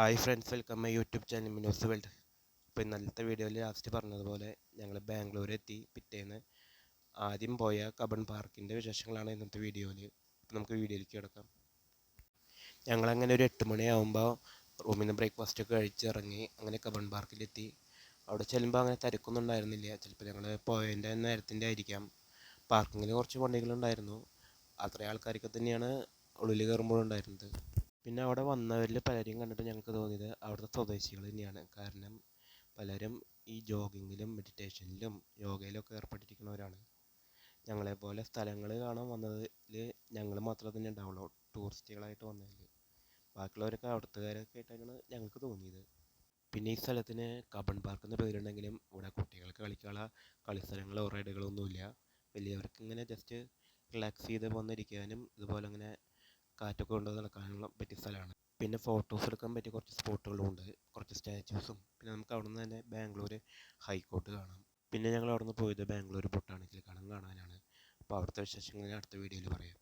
Hi friends welcome my YouTube channel Minos world ഇപ്പോൾ ഇന്നലത്തെ വീഡിയോയിൽ ലാസ്റ്റ് പറഞ്ഞതുപോലെ ഞങ്ങൾ ബാംഗ്ലൂർ എത്തി പിറ്റേന്ന് ആദ്യം പോയ കബൺ പാർക്കിന്റെ വിശേഷങ്ങളാണ് ഇന്നത്തെ വീഡിയോയിൽ അപ്പോൾ നമുക്ക് വീഡിയോയിലേക്ക് കിടക്കാം. ഞങ്ങളങ്ങനെ ഒരു എട്ട് മണിയാകുമ്പോൾ റൂമിൽ നിന്ന് ബ്രേക്ക്ഫാസ്റ്റ് ഒക്കെ കഴിച്ച് ഇറങ്ങി അങ്ങനെ കബൺ പാർക്കിലെത്തി. അവിടെ ചെല്ലുമ്പോൾ അങ്ങനെ തിരക്കൊന്നും ഉണ്ടായിരുന്നില്ല. ചിലപ്പോൾ ഞങ്ങൾ പോയതിന്റെ നേരത്തിന്റെ ആയിരിക്കാം. പാർക്കിങ്ങിൽ കുറച്ച് വണ്ടികളുണ്ടായിരുന്നു. അത്രയും ആൾക്കാരൊക്കെ തന്നെയാണ് ഉള്ളിൽ കയറുമ്പോഴുണ്ടായിരുന്നത് പിന്നെ അവിടെ വന്നവരിൽ പലരെയും കണ്ടിട്ട് ഞങ്ങൾക്ക് തോന്നിയത് അവിടുത്തെ സ്വദേശികൾ തന്നെയാണ്. കാരണം പലരും ഈ ജോഗിങ്ങിലും മെഡിറ്റേഷനിലും യോഗയിലൊക്കെ ഏർപ്പെട്ടിരിക്കുന്നവരാണ്. ഞങ്ങളെപ്പോലെ സ്ഥലങ്ങൾ കാണാൻ വന്നതിൽ ഞങ്ങൾ മാത്രമേ തന്നെ ഉണ്ടാവുള്ളൂ ടൂറിസ്റ്റുകളായിട്ട് വന്നതിൽ. ബാക്കിയുള്ളവരൊക്കെ അവിടുത്തുകാരൊക്കെ ആയിട്ടാണ് ഞങ്ങൾക്ക് തോന്നിയത്. പിന്നെ ഈ സ്ഥലത്തിന് കബൺ പാർക്ക് എന്ന പേരുണ്ടെങ്കിലും ഇവിടെ കുട്ടികൾക്ക് കളിക്കാനുള്ള കളിസ്ഥലങ്ങളോ റൈഡുകളോ ഒന്നുമില്ല. വലിയവർക്ക് ഇങ്ങനെ ജസ്റ്റ് റിലാക്സ് ചെയ്ത് വന്നിരിക്കാനും ഇതുപോലെ അങ്ങനെ കാറ്റൊക്കെ കൊണ്ട് നടക്കാനുള്ള പറ്റിയ സ്ഥലമാണ്. പിന്നെ ഫോട്ടോസ് എടുക്കാൻ പറ്റിയ കുറച്ച് സ്പോട്ടുകളും ഉണ്ട്. കുറച്ച് സ്റ്റാച്യൂസും പിന്നെ നമുക്ക് അവിടെ നിന്ന് തന്നെ ബാംഗ്ലൂർ ഹൈക്കോർട്ട് കാണാം. പിന്നെ ഞങ്ങൾ അവിടെ നിന്ന് പോയത് ബാംഗ്ലൂർ ബൊട്ടാണിക്കൽ കാണാൻ കാണാനാണ്. അപ്പോൾ അവിടുത്തെ വിശേഷങ്ങൾ അടുത്ത വീഡിയോയിൽ പറയാം.